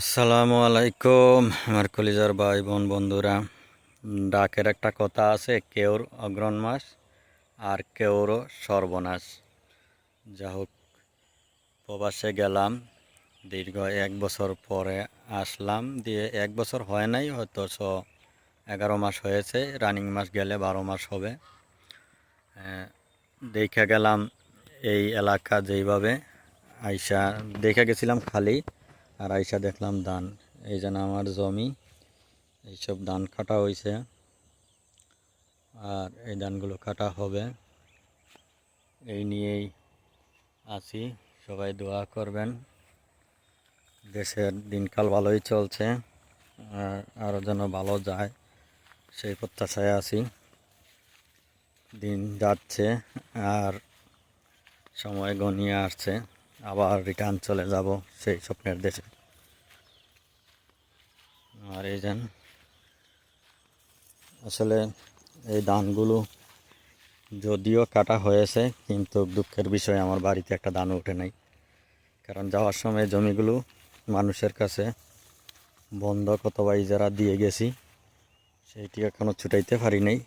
আসসালামু আলাইকুম, আমার কলিজার ভাই বোন বন্ধুরা। ডাকের একটা কথা আছে, কেউর অগ্রণ মাস আর কেউরও সর্বনাশ। যা হোক প্রবাসে গেলাম, দীর্ঘ এক বছর পরে আসলাম, দিয়ে এক বছর হয় নাই হয়তো ছ এগারো মাস হয়েছে, রানিং মাস গেলে বারো মাস হবে। দেখে গেলাম, এই এলাকা যেইভাবে, আইসা দেখে গেছিলাম খালি। আর আইসা দেখলাম ধান। এই যেন আমার জমি। এইসব ধান কাটা হয়েছে আর এই ধানগুলো কাটা হবে। এই নিয়েই আছি। সবাই দোয়া করবেন। দেশের দিনকাল ভালোই চলছে। আর আরও যেন ভালো যায়, সেই প্রত্যাশায় আছি। দিন যাচ্ছে আর সময় গনিয়ে আসছে। আবার রিটার্ন চলে যাব সেই স্বপ্নের দেশে। আর এই যেন আসলে এই ধানগুলো যদিও কাটা হয়েছে, কিন্তু দুঃখের বিষয় আমার বাড়িতে একটা ধান ওঠে নাই। কারণ যাওয়ার সময় জমিগুলো মানুষের কাছে বন্ধক অথবা ইজারা দিয়ে গেছি, সেইটি এখনও ছুটাইতে পারি নাই।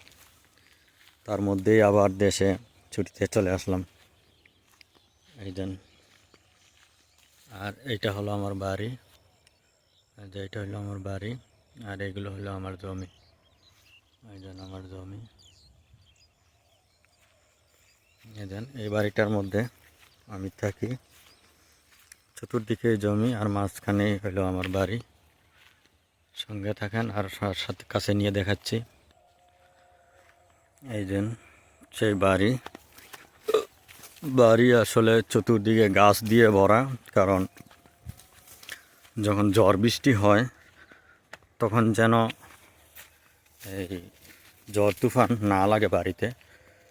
তার মধ্যেই আবার দেশে ছুটিতে চলে আসলাম। এই দেন, আর এইটা হলো আমার বাড়ি। যে এটা হলো আমার বাড়ি, আর এগুলো হলো আমার জমি। এই দেন আমার জমি। এই দেন, এই বাড়িটার মধ্যে আমি থাকি। চতুর্দিকে জমি, আর মাঝখানে হলো আমার বাড়ি। সঙ্গে থাকেন, আর সাথে কাছে নিয়ে দেখাচ্ছি। এই দেন, সেই বাড়ি। বাড়ি আসলে চতুর্দিকে গাছ দিয়ে ভরা, কারণ যখন ঝড় বৃষ্টি হয়, তখন যেন এই ঝড় তুফান না লাগে বাড়িতে।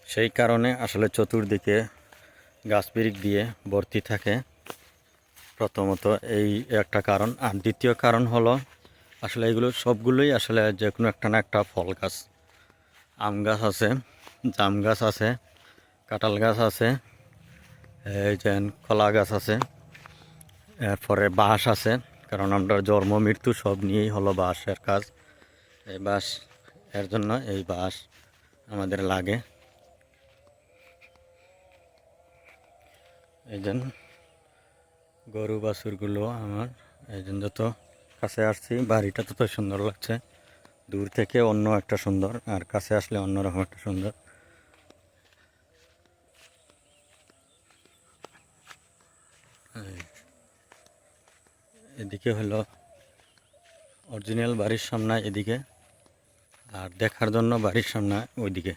সেই কারণে আসলে চতুর্দিকে গাছপিরিক দিয়ে ভর্তি থাকে। প্রথমত এই একটা কারণ। আর দ্বিতীয় কারণ হলো, আসলে এগুলো সবগুলোই আসলে যে কোনো একটা না একটা ফল গাছ। আম গাছ আছে, জাম গাছ আছে, কাঁঠাল গাছ আছে, এই যে কলা গাছ আছে, এরপরে বাঁশ আছে। কারণ আমরা জন্ম, মৃত্যু সব নিয়েই হলো বাঁশের কাজ। এই বাঁশ, এর জন্য এই বাঁশ আমাদের লাগে। এই জন্য গরু বাছুরগুলো আমার, এই জন্য যত কাছে আসছি, বাড়িটা তত সুন্দর লাগছে। দূর থেকে অন্য একটা সুন্দর, আর কাছে আসলে অন্যরকম একটা সুন্দর। এদিকে হলো অরিজিনাল বাড়ির সামনে এদিকে আর দেখার জন্য বাড়ির সামনে ওইদিকে।